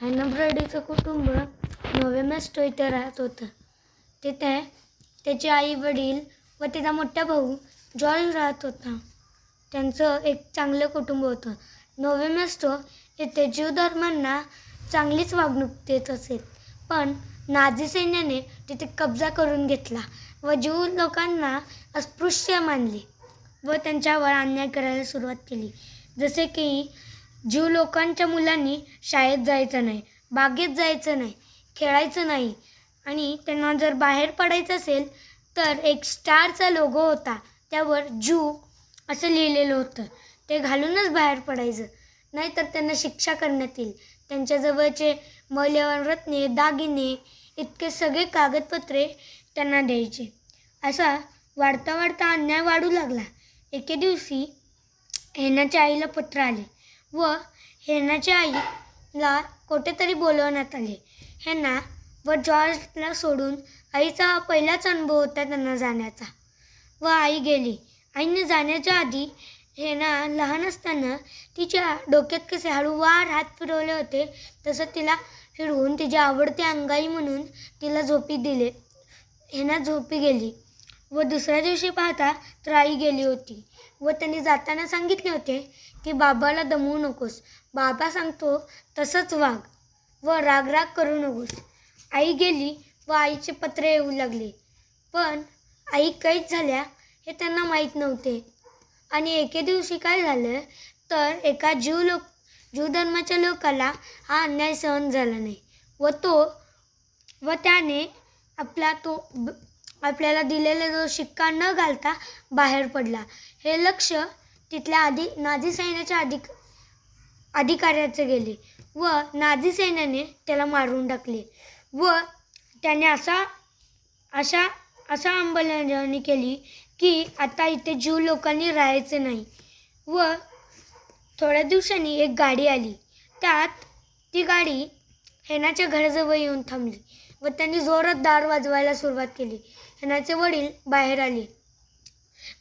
हॅनब्रडीचं कुटुंब नोव्हेमेस्टो इथे राहत होतं. तिथे त्याचे आई वडील व त्याचा मोठा भाऊ जॉर्ज राहत होता. त्यांचं एक चांगलं कुटुंब होतं. नोव्हेमेस्टो येथे जीव धर्मांना चांगलीच वागणूक देत असेल पण नाझी सैन्याने तिथे कब्जा करून घेतला व जीव लोकांना अस्पृश्य मानले व त्यांच्यावर अन्याय करायला सुरुवात केली. जसे की जीव लोकांच्या मुलांनी शाळेत जायचं नाही बागेत जायचं नाही खेळायचं नाही. आणि त्यांना जर बाहेर पडायचं असेल तर एक स्टारचा लोगो होता. त्यावर जू असं लिहिलेलं होतं. ते घालूनच बाहेर पडायचं. नाहीतर त्यांना शिक्षा करण्यात येईल. त्यांच्याजवळचे मौल्यवान रत्ने दागिने इतके सगळे कागदपत्रे त्यांना द्यायचे. असा वाढता वाढता अन्याय वाढू लागला. एके दिवशी हेनाच्या आईला पत्र आले. व हेनाच्या आईला कुठेतरी बोलवण्यात आले. हेना व जॉर्जला सोडून आईचा हा पहिलाच अनुभव होता त्यांना जाण्याचा. व आई गेली. आईने जाण्याच्या आधी हेना लहान असताना तिच्या डोक्यात कसे हळूवार हात फिरवले होते तसं तिला फिरवून तिची आवडती अंगाई म्हणून तिला झोपी दिले. हेना झोपी गेली व दुसऱ्या दिवशी पाहता तर आई गेली होती व त्यांनी जाताना सांगितले होते की बाबाला दमवू नकोस. बाबा सांगतो तसंच वाग व रागराग करू नकोस. आई गेली व आईचे पत्रे येऊ लागले. पण आई कैद झाल्या हे त्यांना माहीत नव्हते. आणि एके दिवशी काय झालं? तर एका जीव लोक जीव धर्माच्या लोकाला हा अन्याय सहन झाला नाही. व तो व त्याने आपला तो आपल्याला दिलेला जो शिक्का न घालता बाहेर पडला. हे लक्ष तिथल्या आधी नाझी सैन्याच्या अधिक अधिकाऱ्याचे गेले व नाझी सैन्याने त्याला मारून टाकले व त्याने असा अशा असा अंमलबजावणी केली की आता इथे जीव लोकांनी राहायचे नाही व थोड्या दिवसांनी एक गाडी आली. त्यात ती गाडी हेनाच्या घराजवळ येऊन थांबली व त्यांनी जोरात दार वाजवायला सुरुवात केली. हेनाचे वडील बाहेर आले.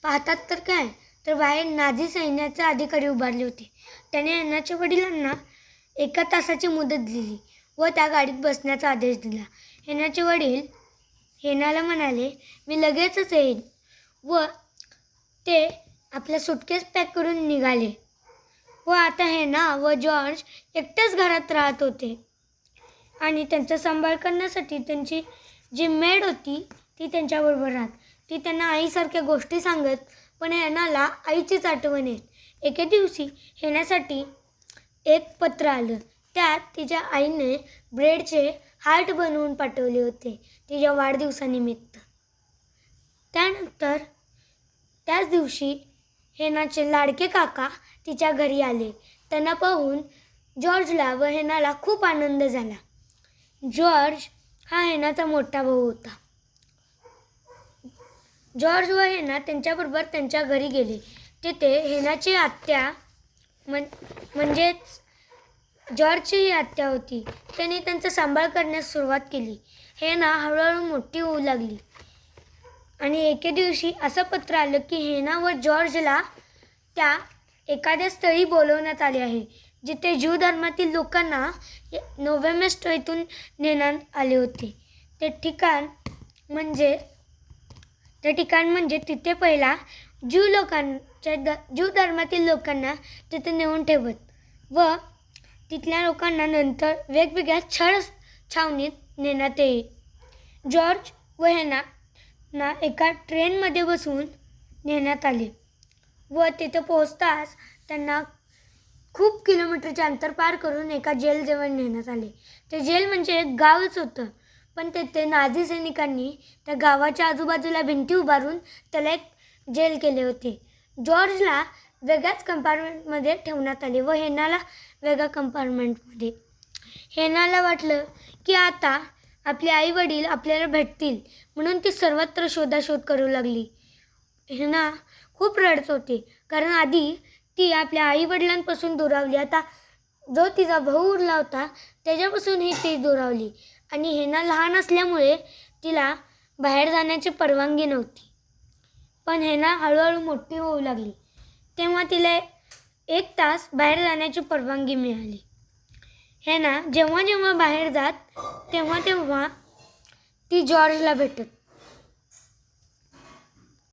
पाहतात तर काय? तर बाहेर नाझी सैन्याचे अधिकारी उभारले होते. त्याने अण्णाच्या वडिलांना एका तासाची मुदत दिली व त्या गाडीत बसण्याचा आदेश दिला. हेनाचे वडील हेनाला म्हणाले मी लगेचच येईन. व ते आपल्या सुटकेस पॅक करून निघाले. व आता हेना व जॉर्ज एकटेच घरात राहत होते. आणि त्यांचा सांभाळ करण्यासाठी त्यांची जी मेड होती ती त्यांच्याबरोबर राहत. ती त्यांना आईसारख्या गोष्टी सांगत पण हेनाला आईचीच आठवण येत एके दिवशी हेण्यासाठी एक पत्र आलं. त्यात तिच्या आईने ब्रेडचे हार्ट बनवून पाठवले होते तिच्या वाढदिवसानिमित्त. त्यानंतर त्याच दिवशी हेनाचे लाडके काका तिच्या घरी आले. त्यांना पाहून जॉर्जला व हेनाला खूप आनंद झाला. जॉर्ज हा हेनाचा मोठा भाऊ होता. जॉर्ज व हेना त्यांच्याबरोबर त्यांच्या घरी गेले. तिथे हेनाची आत्या म्हण म्हणजेच जॉर्जची ही आत्या होती. त्यांनी त्यांचा सांभाळ करण्यास सुरुवात केली. हेना हळूहळू मोठी होऊ लागली. आणि एके दिवशी असं पत्र आलं की हेना व जॉर्जला त्या एखाद्या स्थळी बोलवण्यात आले आहे जिथे ज्यू धर्मातील लोकांना नोव्हेंबर इथून नेण्यात आले होते. ते ठिकाण म्हणजे ते ठिकाण म्हणजे तिथे पहिला ज्यू लोकांच्या द ज्यू धर्मातील लोकांना तिथे नेऊन ठेवत व तिथल्या लोकांना नंतर वेगवेगळ्या छळ छावणीत नेण्यात येईल जॉर्ज व हेना ना एका ट्रेनमध्ये बसून नेण्यात आले व तिथे पोहोचताच त्यांना खूप किलोमीटरचे अंतर पार करून एका जेलजवळ नेण्यात आले. ते जेल म्हणजे एक गावच होतं. पण तेथे नाझी सैनिकांनी त्या गावाच्या आजूबाजूला भिंती उभारून त्याला एक जेल केले होते. जॉर्जला वेगळ्याच कंपार्टमेंटमध्ये ठेवण्यात आले व हेनाला वेगळ्या कंपार्टमेंटमध्ये हेनाला वाटलं की आता आपले आई वडील आपल्याला भेटतील म्हणून ती सर्वत्र शोधाशोध करू लागली. हेना खूप रडत होते. कारण आधी ती आपल्या आई वडिलांपासून दुरावली. आता जो तिचा भाऊ उरला होता त्याच्यापासूनही ती दुरावली. आणि हेना लहान असल्यामुळे तिला बाहेर जाण्याची परवानगी नव्हती. पण हेना हळूहळू मोठी होऊ लागली. तेव्हा तिला एक तास बाहेर जाण्याची परवानगी मिळाली. हेना जेव्हा जेव्हा बाहेर जात तेव्हा तेव्हा ती जॉर्जला भेटत.